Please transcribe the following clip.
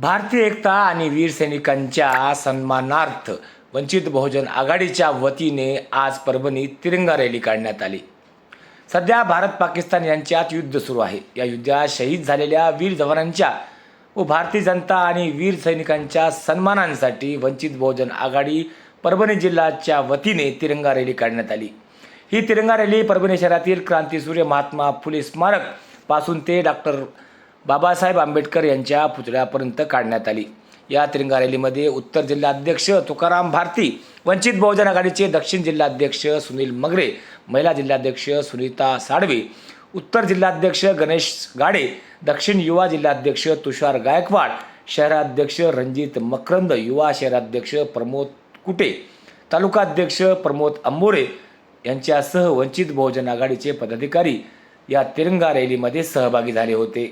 भारतीय एकता आणि वीर सैनिकांच्या सन्मानार्थ वंचित बहुजन आघाडीच्या वतीने आज परभणीत तिरंगा रॅली काढण्यात आली. सध्या भारत पाकिस्तान यांच्यात युद्ध सुरू आहे. या युद्धात शहीद झालेल्या वीर जवानांच्या व भारतीय जनता आणि वीर सैनिकांच्या सन्मानांसाठी वंचित बहुजन आघाडी परभणी जिल्ह्याच्या वतीने तिरंगा रॅली काढण्यात आली. ही तिरंगा रॅली परभणी शहरातील क्रांतीसूर्य महात्मा फुले स्मारकपासून ते डॉक्टर बाबासाहेब आंबेडकर यांच्या पुतळ्यापर्यंत काढण्यात आली. या तिरंगा रॅलीमध्ये उत्तर जिल्हाध्यक्ष तुकाराम भारती वंचित बहुजन आघाडीचे दक्षिण जिल्हाध्यक्ष सुनील मगरे महिला जिल्हाध्यक्ष सुनीता साडवे उत्तर जिल्हाध्यक्ष गणेश गाडे दक्षिण युवा जिल्हाध्यक्ष तुषार गायकवाड शहराध्यक्ष रणजित मकरंद युवा शहराध्यक्ष प्रमोद कुटे तालुकाध्यक्ष प्रमोद अंबोरे यांच्यासह वंचित बहुजन आघाडीचे पदाधिकारी या तिरंगा रॅलीमध्ये सहभागी झाले होते.